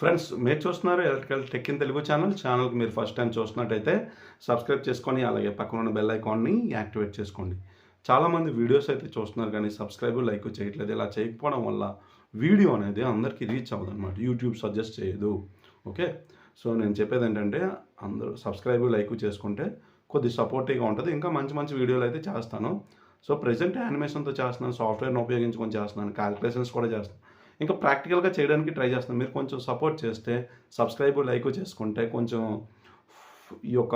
Friends మీరు చూస్తున్నారు electrical tech in Telugu channel. ఛానల్కి మీరు ఫస్ట్ టైం చూస్తున్నట్టయితే సబ్స్క్రైబ్ చేసుకొని అలాగే పక్కన ఉన్న బెల్ ఐకాన్ని యాక్టివేట్ చేసుకోండి. చాలామంది వీడియోస్ అయితే చూస్తున్నారు కానీ సబ్స్క్రైబ్ లైక్ చేయట్లేదు. ఇలా చేయకపోవడం వల్ల వీడియో అనేది అందరికీ రీచ్ అవ్వదు అనమాట యూట్యూబ్ సజెస్ట్ చేయదు. ఓకే? సో నేను చెప్పేది ఏంటంటే అందరూ సబ్స్క్రైబ్ లైక్ చేసుకుంటే కొద్ది సపోర్టివ్గా ఉంటుంది. ఇంకా మంచి మంచి వీడియోలు అయితే చేస్తాను. సో ప్రజెంట్ యానిమేషన్తో చేస్తున్నాను సాఫ్ట్వేర్ని ఉపయోగించుకొని చేస్తున్నాను క్యాలిక్యులేషన్స్ కూడా చేస్తాను ఇంకా ప్రాక్టికల్గా చేయడానికి ట్రై చేస్తున్నాం. మీరు కొంచెం సపోర్ట్ చేస్తే సబ్స్క్రైబ్ లైక్ చేసుకుంటే కొంచెం ఈ యొక్క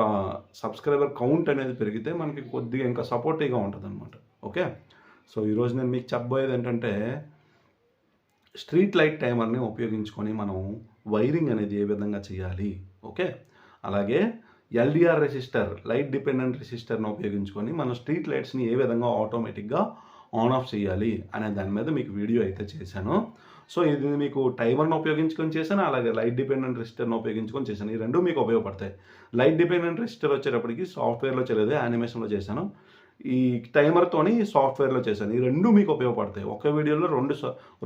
సబ్స్క్రైబర్ కౌంట్ అనేది పెరిగితే మనకి కొద్దిగా ఇంకా సపోర్టివ్గా ఉంటుంది అనమాట ఓకే? సో ఈరోజు నేను మీకు చెప్పబోయేది ఏంటంటే స్ట్రీట్ లైట్ టైమర్ని ఉపయోగించుకొని మనం వైరింగ్ అనేది ఏ విధంగా చేయాలి? ఓకే? అలాగే ఎల్డిఆర్ రెసిస్టర్ లైట్ డిపెండెంట్ రెసిస్టర్ని ఉపయోగించుకొని మనం స్ట్రీట్ లైట్స్ని ఏ విధంగా ఆటోమేటిక్గా ఆన్ ఆఫ్ చేయాలి అనే దాని మీద మీకు వీడియో అయితే చేశాను. సో ఇది మీకు టైమర్ను ఉపయోగించుకొని చేశాను? అలాగే లైట్ డిపెండెంట్ రెసిస్టర్ని ఉపయోగించుకొని చేశాను? ఈ రెండు మీకు ఉపయోగపడతాయి. లైట్ డిపెండెంట్ రెసిస్టర్ వచ్చేటప్పటికి సాఫ్ట్వేర్లో చేయలేదు యానిమేషన్లో చేశాను. ఈ టైమర్తోని సాఫ్ట్వేర్లో చేశాను. ఈ రెండు మీకు ఉపయోగపడతాయి. ఒక వీడియోలో రెండు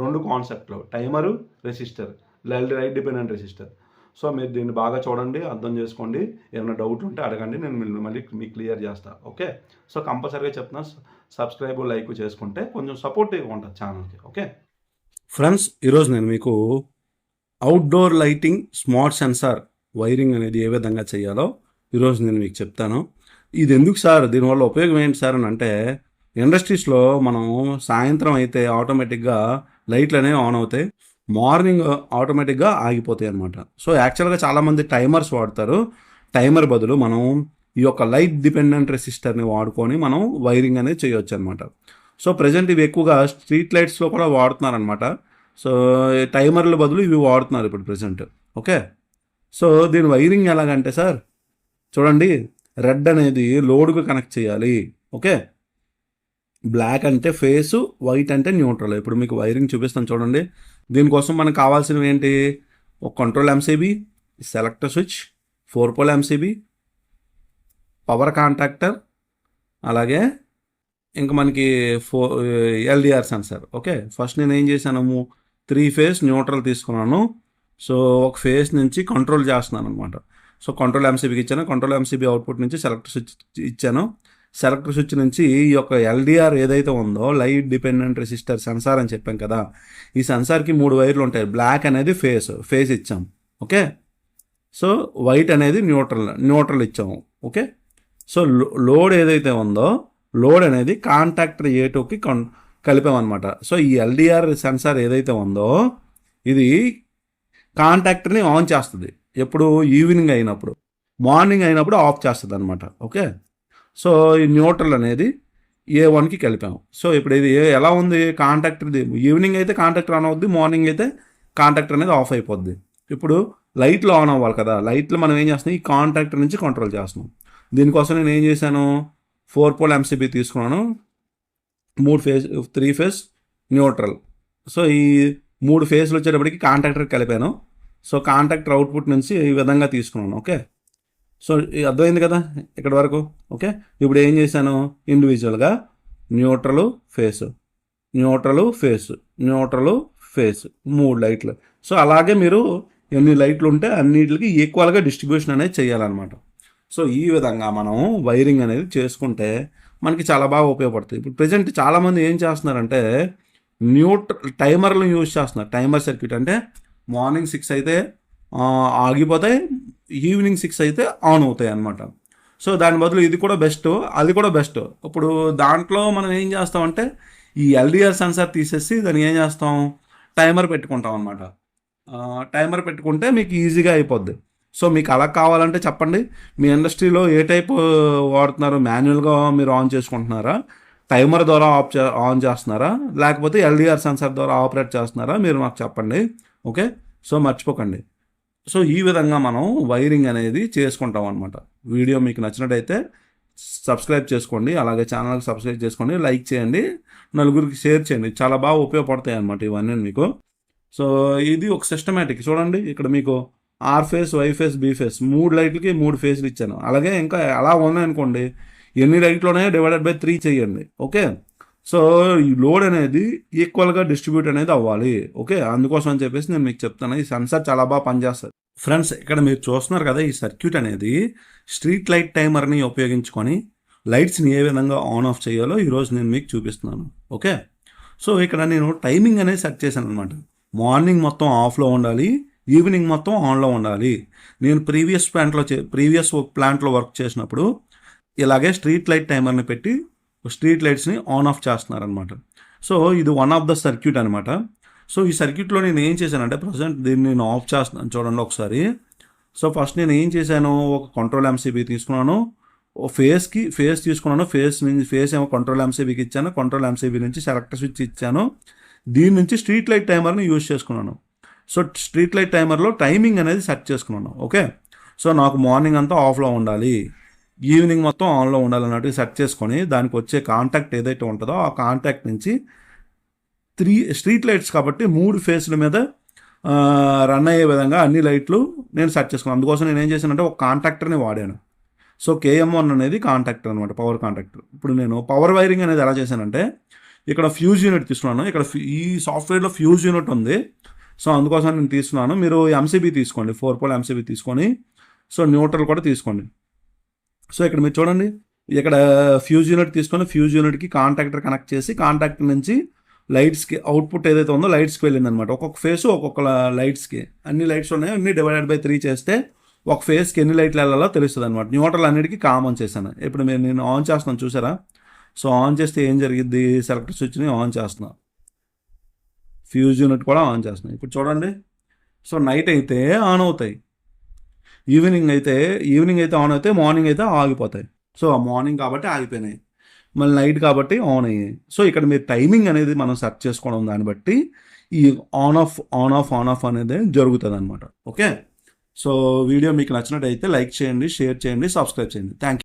రెండు కాన్సెప్ట్లు. Timer resistor. Light dependent resistor. So మీరు దీన్ని బాగా చూడండి అర్థం చేసుకోండి. ఏమైనా డౌట్ ఉంటే అడగండి నేను మిమ్మల్ని మళ్ళీ మీకు క్లియర్ చేస్తాను ఓకే? సో కంపల్సరీగా చెప్తున్నా సబ్స్క్రైబ్ లైక్ చేసుకుంటే కొంచెం సపోర్టివ్గా ఉంటుంది ఛానల్కి. ఓకే? ఫ్రెండ్స్ ఈరోజు నేను మీకు outdoor lighting smart sensor wiring అనేది ఏ విధంగా చేయాలో ఈరోజు నేను మీకు చెప్తాను. ఇది ఎందుకు సార్? దీనివల్ల ఉపయోగం ఏంటి సార్ అని అంటే ఇండస్ట్రీస్లో మనం సాయంత్రం అయితే ఆటోమేటిక్గా లైట్లు అనేవి ఆన్ అవుతాయి. మార్నింగ్ ఆటోమేటిక్గా uh, ఆగిపోతాయి అనమాట సో యాక్చువల్గా చాలామంది టైమర్స్ వాడతారు. టైమర్ బదులు మనం ఈ యొక్క లైట్ డిపెండెంట్ రెసిస్టర్ని వాడుకొని మనం వైరింగ్ అనేది చేయొచ్చు అనమాట సో ప్రజెంట్ ఇవి ఎక్కువగా స్ట్రీట్ లైట్స్లో కూడా వాడుతున్నారు అనమాట సో టైమర్ల బదులు ఇవి వాడుతున్నారు ఇప్పుడు ప్రజెంట్ ఓకే సో దీని వైరింగ్ ఎలాగంటే సార్ చూడండి రెడ్ అనేది లోడ్కు కనెక్ట్ చేయాలి. ఓకే బ్లాక్ అంటే ఫేస్ వైట్ అంటే న్యూట్రల్ ఇప్పుడు మీకు వైరింగ్ చూపిస్తాను చూడండి. దీనికోసం మనకు కావాల్సినవి ఏంటి? ఒక control MCB selector switch four pole MCB power contactor అలాగే ఇంకా మనకి ఫో ఎల్డిఆర్ సెన్సార్ ఓకే? ఫస్ట్ నేను ఏం చేశాను? త్రీ ఫేస్ న్యూట్రల్ తీసుకున్నాను. సో ఒక ఫేస్ నుంచి కంట్రోల్ చేస్తున్నాను అనమాట సో కంట్రోల్ ఎంసీబీకి ఇచ్చాను. కంట్రోల్ ఎంసీబీ అవుట్పుట్ నుంచి సెలెక్టర్ స్విచ్ ఇచ్చాను. సెలెక్టర్ స్విచ్ నుంచి ఈ యొక్క ఎల్డిఆర్ ఏదైతే ఉందో లైట్ డిపెండెంట్ రెసిస్టర్ సెన్సార్ అని చెప్పాం కదా. ఈ సెన్సార్కి మూడు వైర్లు ఉంటాయి. బ్లాక్ అనేది ఫేస్ ఫేస్ ఇచ్చాం. ఓకే? సో వైట్ అనేది న్యూట్రల్ న్యూట్రల్ ఇచ్చాము. ఓకే? సో లో- లోడ్ ఏదైతే ఉందో లోడ్ అనేది కాంటాక్టర్ ఏ టూకి కన్ కలిపామన్నమాట. సో ఈ ఎల్డిఆర్ సెన్సార్ ఏదైతే ఉందో ఇది కాంటాక్టర్ని ఆన్ చేస్తుంది. ఎప్పుడు ఈవినింగ్ అయినప్పుడు. మార్నింగ్ అయినప్పుడు ఆఫ్ చేస్తుంది అనమాట ఓకే? సో ఈ న్యూట్రల్ అనేది ఏ వన్కి కలిపాము. సో ఇప్పుడు ఇది ఏ- ఎలా ఉంది కాంటాక్టర్ది ఈవినింగ్ అయితే కాంటాక్టర్ ఆన్ అవుద్ది మార్నింగ్ అయితే కాంటాక్టర్ అనేది ఆఫ్ అయిపోద్ది. ఇప్పుడు లైట్లు ఆన్ అవ్వాలి కదా. లైట్లు మనం ఏం చేస్తున్నాం? ఈ కాంటాక్టర్ నుంచి కంట్రోల్ చేస్తున్నాం. దీనికోసం నేను ఏం చేశాను? ఫోర్ పోల్ ఎంసీబీ తీసుకున్నాను. మూడు phase three phase neutral. So ఈ మూడు ఫేస్లు వచ్చేటప్పటికి కాంట్రాక్టర్ కలిపాను సో కాంట్రాక్టర్ అవుట్పుట్ నుంచి ఈ విధంగా తీసుకున్నాను ఓకే? సో అర్థమైంది కదా ఇక్కడ వరకు ఓకే? ఇప్పుడు ఏం చేశాను? ఇండివిజువల్గా neutral phase neutral phase neutral phase మూడు లైట్లు. సో అలాగే మీరు ఎన్ని లైట్లు ఉంటే అన్నిటికి ఈక్వల్గా డిస్ట్రిబ్యూషన్ అనేది చేయాలన్నమాట. సో ఈ విధంగా మనం వైరింగ్ అనేది చేసుకుంటే మనకి చాలా బాగా ఉపయోగపడుతుంది. ఇప్పుడు ప్రజెంట్ చాలామంది ఏం చేస్తున్నారంటే న్యూట్రల్ టైమర్లు యూజ్ చేస్తున్నారు. టైమర్ సర్క్యూట్ అంటే మార్నింగ్ సిక్స్ అయితే ఆగిపోతాయి ఈవినింగ్ సిక్స్ అయితే ఆన్ అవుతాయి అన్నమాట. సో దాని బదులు ఇది కూడా బెస్ట్ అది కూడా బెస్ట్. ఇప్పుడు దాంట్లో మనం ఏం చేస్తామంటే ఈ ఎల్డిఆర్ సెన్సార్ తీసేసి దాన్ని ఏం చేస్తాం? టైమర్ పెట్టుకుంటాం అనమాట టైమర్ పెట్టుకుంటే మీకు ఈజీగా అయిపోద్ది. సో మీకు అలా కావాలంటే చెప్పండి. మీ ఇండస్ట్రీలో ఏ టైప్ వాడుతున్నారు? మాన్యువల్గా మీరు ఆన్ చేసుకుంటున్నారా? టైమర్ ద్వారా ఆఫ్ చే ఆన్ చేస్తున్నారా? లేకపోతే ఎల్డిఆర్ సెన్సార్ ద్వారా ఆపరేట్ చేస్తున్నారా? మీరు నాకు చెప్పండి. ఓకే? సో మర్చిపోకండి. సో ఈ విధంగా మనం వైరింగ్ అనేది చేసుకుంటాం అనమాట వీడియో మీకు నచ్చినట్టయితే సబ్స్క్రైబ్ చేసుకోండి. అలాగే ఛానల్కి సబ్స్క్రైబ్ చేసుకోండి. లైక్ చేయండి. నలుగురికి షేర్ చేయండి. చాలా బాగా ఉపయోగపడతాయి అనమాట ఇవన్నీ మీకు. సో ఇది ఒక సిస్టమేటిక్. చూడండి. ఇక్కడ మీకు R phase Y phase B phase. మూడు లైట్లకి మూడు ఫేస్లు ఇచ్చాను. అలాగే ఇంకా అలా ఉన్నాయనుకోండి ఎన్ని లైట్లు ఉన్నాయో డివైడెడ్ బై త్రీ చేయండి. ఓకే? సో ఈ లోడ్ అనేది ఈక్వల్గా డిస్ట్రిబ్యూట్ అనేది అవ్వాలి. ఓకే? అందుకోసం అని చెప్పేసి నేను మీకు చెప్తాను ఈ సెన్సార్ చాలా బాగా పనిచేస్తుంది. ఫ్రెండ్స్ ఇక్కడ మీరు చూస్తున్నారు కదా ఈ సర్క్యూట్ అనేది. స్ట్రీట్ లైట్ టైమర్ని ఉపయోగించుకొని లైట్స్ని ఏ విధంగా ఆన్ ఆఫ్ చేయాలో ఈరోజు నేను మీకు చూపిస్తున్నాను. ఓకే? సో ఇక్కడ నేను టైమింగ్ అనేది సెట్ చేశాను అనమాట మార్నింగ్ మొత్తం ఆఫ్లో ఉండాలి. ఈవినింగ్ మొత్తం ఆన్లో ఉండాలి. నేను ప్రీవియస్ ప్లాంట్లో చే ప్రీవియస్ ప్లాంట్లో వర్క్ చేసినప్పుడు ఇలాగే స్ట్రీట్ లైట్ టైమర్ని పెట్టి స్ట్రీట్ లైట్స్ని ఆన్ ఆఫ్ చేస్తున్నారనమాట సో ఇది వన్ ఆఫ్ ద సర్క్యూట్ అనమాట సో ఈ సర్క్యూట్లో నేను ఏం చేశానంటే ప్రజెంట్ దీన్ని నేను ఆఫ్ చేస్తున్నాను చూడండి ఒకసారి. సో ఫస్ట్ నేను ఏం చేశాను? ఒక కంట్రోల్ ఎంసీబీ తీసుకున్నాను. ఓ ఫేస్కి ఫేస్ తీసుకున్నాను. ఫేస్ నుంచి ఫేస్ ఏమో కంట్రోల్ ఎంసీబీకి ఇచ్చాను. కంట్రోల్ ఎంసీబీ నుంచి సెలెక్ట్ స్విచ్ ఇచ్చాను. దీని నుంచి స్ట్రీట్ లైట్ టైమర్ని యూజ్ చేసుకున్నాను. సో స్ట్రీట్ లైట్ టైమర్లో టైమింగ్ అనేది సెట్ చేసుకున్నాను ఓకే? సో నాకు మార్నింగ్ అంతా ఆఫ్లో ఉండాలి ఈవినింగ్ మొత్తం ఆన్లో ఉండాలి అన్నట్టు సెట్ చేసుకొని దానికి వచ్చే కాంటాక్ట్ ఏదైతే ఉంటుందో ఆ కాంటాక్ట్ నుంచి త్రీ స్ట్రీట్ లైట్స్ కాబట్టి మూడు ఫేస్ల మీద రన్ అయ్యే విధంగా అన్ని లైట్లు నేను సెట్ చేసుకున్నాను. అందుకోసం నేను ఏం చేశానంటే ఒక కాంటాక్టర్ని వాడాను. సో కేఎం వన్ అనేది కాంటాక్టర్ అనమాట పవర్ కాంటాక్టర్. ఇప్పుడు నేను పవర్ వైరింగ్ అనేది ఎలా చేశానంటే ఇక్కడ ఫ్యూజ్ యూనిట్ తీసుకున్నాను. ఇక్కడ ఈ సాఫ్ట్వేర్లో ఫ్యూజ్ యూనిట్ ఉంది. సో అందుకోసం నేను తీసుకున్నాను మీరు ఎంసీబీ తీసుకోండి. ఫోర్ పోల్ ఎంసీబీ తీసుకొని సో న్యూట్రల్ కూడా తీసుకోండి. సో ఇక్కడ మీరు చూడండి. ఇక్కడ ఫ్యూజ్ యూనిట్ తీసుకొని ఫ్యూజ్ యూనిట్కి కాంటాక్టర్ కనెక్ట్ చేసి కాంటాక్టర్ నుంచి లైట్స్కి అవుట్పుట్ ఏదైతే ఉందో లైట్స్కి వెళ్ళింది అనమాట ఒక్కొక్క ఫేస్ ఒక్కొక్క లైట్స్కి అన్ని లైట్స్ ఉన్నాయి. అన్ని డివైడెడ్ బై త్రీ చేస్తే ఒక ఫేస్కి ఎన్ని లైట్లు వెళ్ళాలో తెలుస్తుంది అనమాట న్యూట్రల్ అన్నిటికీ కామన్ చేశాను. ఇప్పుడు మీరు నేను ఆన్ చేస్తున్నాను. చూసారా? సో ఆన్ చేస్తే ఏం జరిగిద్ది? సెలెక్టర్ స్విచ్ని ఆన్ చేస్తున్నా. ఫ్యూజ్ యూనిట్ కూడా ఆన్ చేస్తున్నాయి. ఇప్పుడు చూడండి. సో నైట్ అయితే ఆన్ అవుతాయి. ఈవినింగ్ అయితే ఈవినింగ్ అయితే ఆన్ అవుతాయి మార్నింగ్ అయితే ఆగిపోతాయి. సో మార్నింగ్ కాబట్టి ఆగిపోయినాయి. మళ్ళీ నైట్ కాబట్టి ఆన్ అయ్యాయి. సో ఇక్కడ మీరు టైమింగ్ అనేది మనం సెర్చ్ చేసుకోవడం దాన్ని బట్టి ఈ on off on off on off అనేది జరుగుతుంది అనమాట ఓకే? సో వీడియో మీకు నచ్చినట్టయితే లైక్ చేయండి షేర్ చేయండి సబ్స్క్రైబ్ చేయండి. Thank you